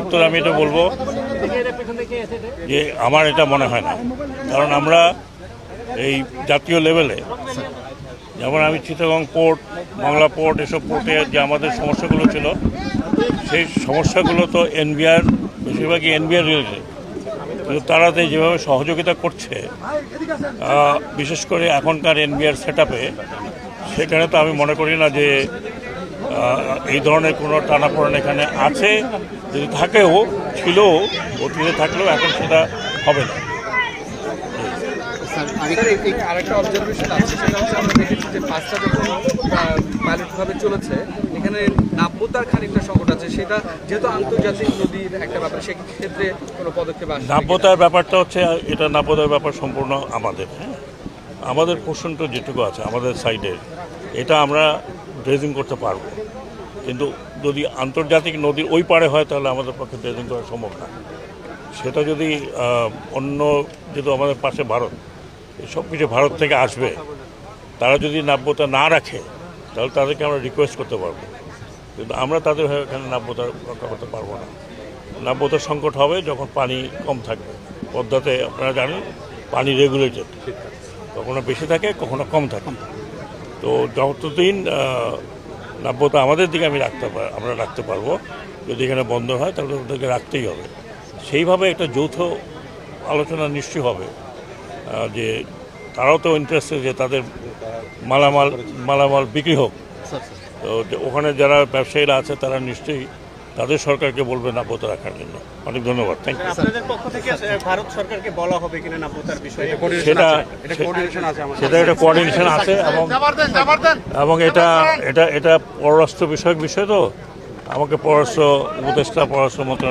উত্তর আমি এটা বলব যে আমার এটা মনে হয় না। কারণ আমরা এই জাতীয় লেভেলে, যেমন আমি চিটাগং পোর্ট, বাংলা পোর্ট এসব পোর্টে যে আমাদের সমস্যাগুলো ছিল, সেই সমস্যাগুলো তো এনবিআর, বেশিরভাগই এনবিআর রিলেটেড কিন্তু তারা তো যেভাবে সহযোগিতা করছে বিশেষ করে এখনকার এনবিআর সেট সেখানে তো আমি মনে করি না যে এই ধরনের কোনো টানাপোড়েন এখানে আছে। যদি থাকেও ছিল অতীতে থাকলেও এখন সেটা হবে না। আরেকটা অবজারভেশন আছে সেটা হচ্ছে আমরা দেখেছি যে বাসটা যখন পাইলটভাবে চলেছে এখানে নাব্যতার খানিকটা সংকট আছে। সেটা যেহেতু আন্তর্জাতিক নদীর একটা ব্যাপার সেক্ষেত্রে কোনো পদক্ষেপ আসবে নাব্যতার ব্যাপারটা হচ্ছে এটা নাব্যতার ব্যাপার সম্পূর্ণ আমাদের হ্যাঁ? আমাদের তো যেটুকু আছে আমাদের সাইডের এটা আমরা ড্রেজিং করতে পারব। কিন্তু যদি আন্তর্জাতিক নদীর ওই পারে হয় তাহলে আমাদের পক্ষে ড্রেজিং করা সম্ভব না। সেটা যদি অন্য যেহেতু আমাদের পাশে ভারত সব কিছু ভারত থেকে আসবে তারা যদি নাব্যতা না রাখে তাহলে তাদেরকে আমরা রিকোয়েস্ট করতে পারব। কিন্তু আমরা তাদের হয়ে এখানে নাব্যতা রক্ষা করতে পারব না। নাব্যতার সংকট হবে যখন পানি কম থাকবে। পদ্মাতে আপনারা জানেন পানি রেগুলেটেড কখনো বেশি থাকে কখনো কম থাকে। তো যতদিন নাব্যতা আমাদের দিকে আমি রাখতে পার আমরা রাখতে পারব। যদি এখানে বন্ধ হয় তাহলে ওদেরকে রাখতেই হবে। সেইভাবে একটা যৌথ আলোচনা নিশ্চয়ই হবে যে তারাও তো ইন্টারেস্টে যে তাদের মালামাল মালামাল বিক্রি হোক। তো ওখানে যারা ব্যবসায়ীরা আছে তারা নিশ্চয়ই তাদের সরকারকে বলবে নাব্যতা রাখার জন্য। অনেক ধন্যবাদ। থ্যাংক ইউ আপনাদের পক্ষ থেকে ভারত সরকারকে বলা হবে কিনা নাব্যতার বিষয়ে? সেটা এটা কোঅর্ডিনেশন আছে আমাদের। সেটা একটা কোঅর্ডিনেশন আছে এবং এবং এটা এটা এটা পররাষ্ট্র বিষয়ক বিষয় তো। আমাকে পররাষ্ট্র উপদেষ্টা পররাষ্ট্র মন্ত্রণালয়